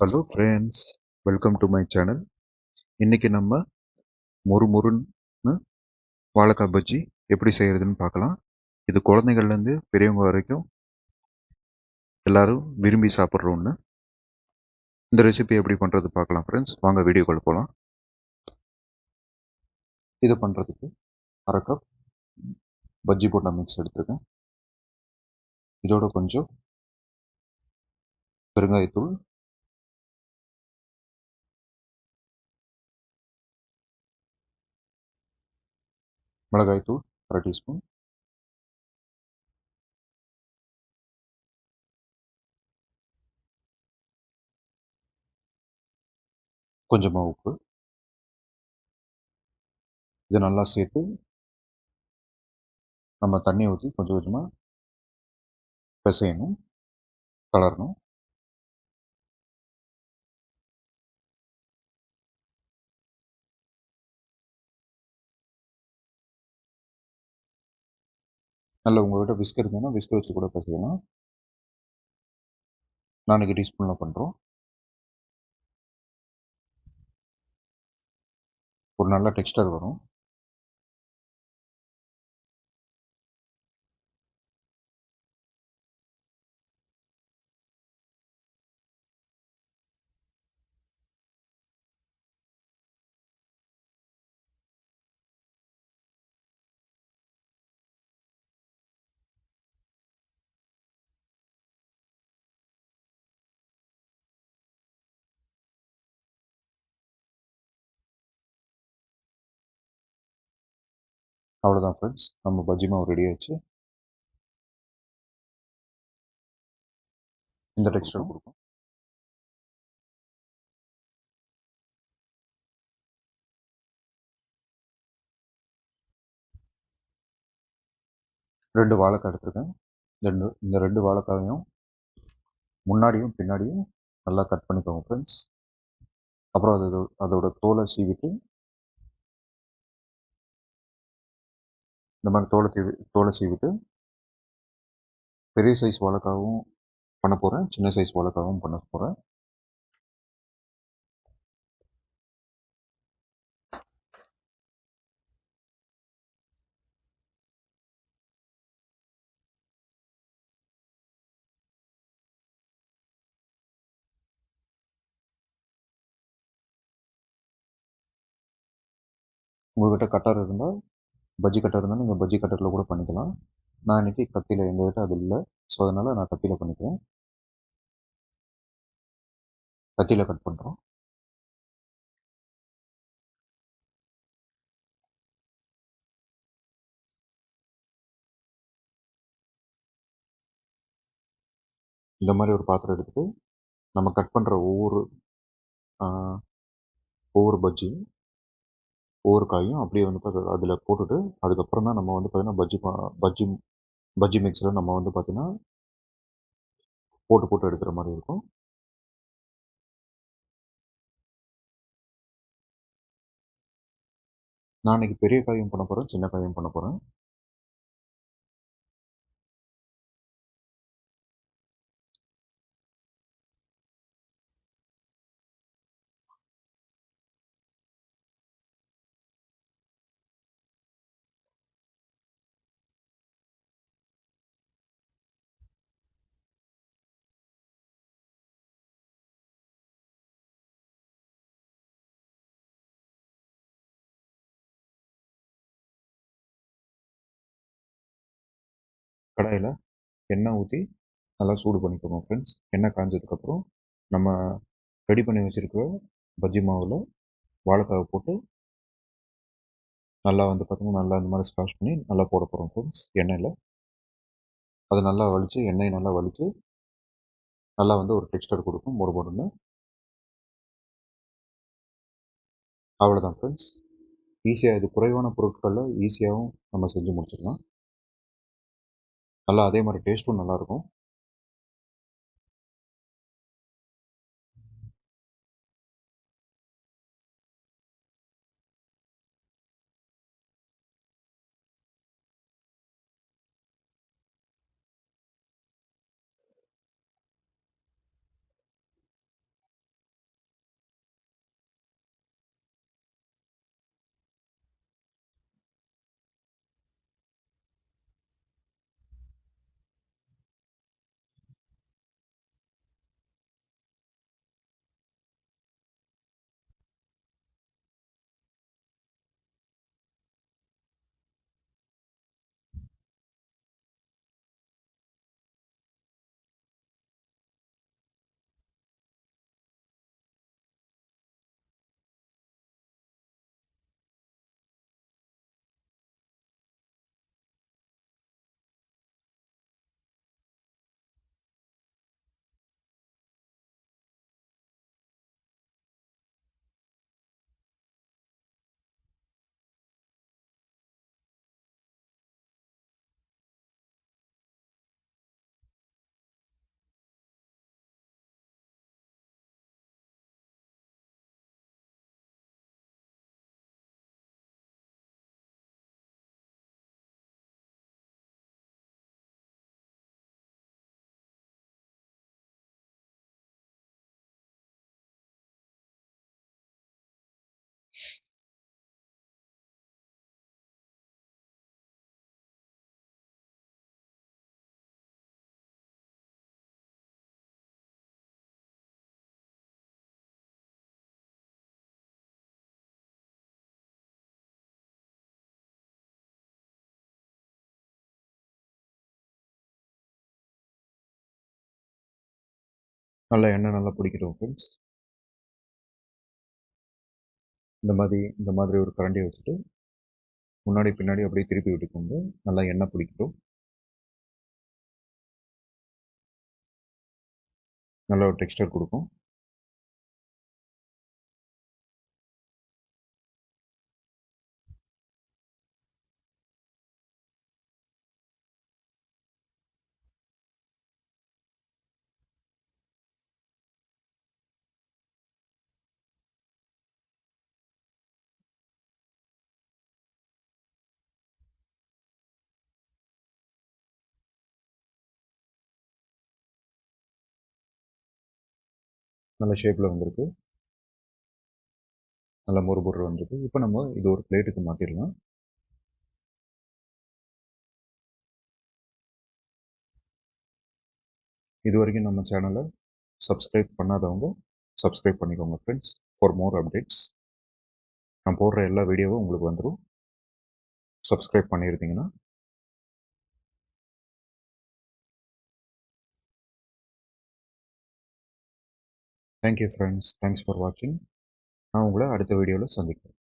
Hello friends welcome to my channel இன்றைக்கி நம்ம முறுமுறுன்னு வாழைக்காய் பஜ்ஜி எப்படி செய்கிறதுன்னு பார்க்கலாம். இது குழந்தைகள்லேருந்து பெரியவங்க வரைக்கும் எல்லோரும் விரும்பி சாப்பிட்ற ஒன்று இந்த ரெசிபி எப்படி பண்ணுறது பார்க்கலாம் ஃப்ரெண்ட்ஸ் வாங்க வீடியோக்குள்ள போகலாம் இது பண்ணுறதுக்கு அரை கப் பஜ்ஜி போட்டா மிக்ஸ் எடுத்துருக்கேன். இதோட கொஞ்சம் பெருங்காயத்தூள் மிளகாய்த்தூள் அரை டீஸ்பூன். கொஞ்சமாக உப்பு. இதை நல்லா சேர்த்து நம்ம தண்ணி ஊற்றி கொஞ்சம் கொஞ்சமாக பிசையணும் கலரணும். நல்ல உங்கள்கிட்ட விஸ்க் இருந்ததுன்னா விஸ்க் வச்சு கூட பிசையலாம் நாளைக்கு டீஸ்பூனில் பண்ணுறோம் ஒரு நல்ல டெக்ஸ்டர் வரும். அவ்வளோதான் ஃப்ரெண்ட்ஸ் நம்ம பஜ்ஜி மாவு ரெடி ஆச்சு இந்த டெக்ஸ்டர் கொடுக்கும் ரெண்டு வாழைக்காய் எடுத்துருக்கேன். ரெண்டு இந்த ரெண்டு வாழைக்காயும் முன்னாடியும் பின்னாடியும் நல்லா கட் பண்ணிக்கோங்க ஃப்ரெண்ட்ஸ் அப்புறம் அது அதோட தோலை சீவிட்டு இந்த மாதிரி தோலை தீவி தோலை சீவிட்டு பெரிய சைஸ் வாழைக்காவும் பண்ண போகிறேன் சின்ன சைஸ் வாழைக்காவும் பண்ண போகிறேன் உங்கள்கிட்ட கட்டர் இருந்தால் பஜ்ஜி கட்டர் இருந்தால் நீங்கள் பஜ்ஜி கட்டரில் கூட பண்ணிக்கலாம். நான் இன்றைக்கி கத்தியில் எங்கள்கிட்ட அது இல்லை. ஸோ அதனால் நான் கத்தியில் பண்ணிக்கிறேன். கத்தியில் கட் பண்ணுறோம் இந்த மாதிரி ஒரு பாத்திரம் எடுத்துகிட்டு நம்ம கட் பண்ணுற ஒவ்வொரு ஒவ்வொரு பஜ்ஜியும் ஒவ்வொரு காயும் அப்படியே வந்து பார்த்து அதில் போட்டுட்டு அதுக்கப்புறம் தான் நம்ம வந்து பார்த்திங்கன்னா பஜ்ஜி பஜ்ஜி பஜ்ஜி மிக்ஸில் நம்ம வந்து பார்த்திங்கன்னா போட்டு போட்டு எடுக்கிற மாதிரி இருக்கும். நான் இன்றைக்கி பெரிய காயும் பண்ண போகிறேன் சின்ன காயும் பண்ண போகிறேன் கடாயில் எண்ணெய் ஊற்றி நல்லா சூடு பண்ணிக்கோங்க ஃப்ரெண்ட்ஸ் எண்ணெய் காஞ்சதுக்கப்புறம் நம்ம ரெடி பண்ணி வச்சுருக்க பஜ்ஜி மாவில் வாழைக்காவை போட்டு நல்லா வந்து பார்த்திங்கன்னா நல்லா இந்த மாதிரி ஸ்காஷ் பண்ணி நல்லா போட போகிறோம் ஃப்ரெண்ட்ஸ் எண்ணெயில். அது நல்லா வலித்து எண்ணெய் நல்லா வலித்து நல்லா வந்து ஒரு டெக்ஸ்டர் கொடுக்கும். ஒரு பொருள் அவ்வளோதான் ஃப்ரெண்ட்ஸ் ஈஸியாக இது குறைவான பொருட்களில் ஈஸியாகவும் நம்ம செஞ்சு முடிச்சிடலாம். நல்லா அதே மாதிரி டேஸ்ட்டும் நல்லாயிருக்கும் நல்லா எண்ணெய் நல்லா பிடிக்கட்டும் ஃப்ரெண்ட்ஸ் இந்த மாதிரி இந்த மாதிரி ஒரு கரண்டியை வச்சுட்டு முன்னாடி பின்னாடி அப்படியே திருப்பி விட்டுக்கொண்டு நல்லா எண்ணெய் பிடிக்கட்டும் நல்ல ஒரு டெக்ஸ்டர் கொடுக்கும். நல்ல ஷேப்பில் வந்திருக்கு. நல்ல மொறு பொருள் வந்திருக்கு. இப்போ நம்ம இது ஒரு பிளேட்டுக்கு மாற்றிடலாம் இது வரைக்கும் நம்ம சேனலை சப்ஸ்கிரைப் பண்ணாதவங்க சப்ஸ்கிரைப் பண்ணிக்கோங்க ஃப்ரெண்ட்ஸ் ஃபார் மோர் அப்டேட்ஸ் நான் போடுற எல்லா வீடியோவும் உங்களுக்கு வந்துடும் சப்ஸ்கிரைப் பண்ணியிருந்தீங்கன்னா தேங்க்யூ ஃப்ரெண்ட்ஸ் தேங்க்ஸ் ஃபார் வாட்சிங் நான் உங்களை அடுத்த வீடியோவில் சந்திக்கிறேன்.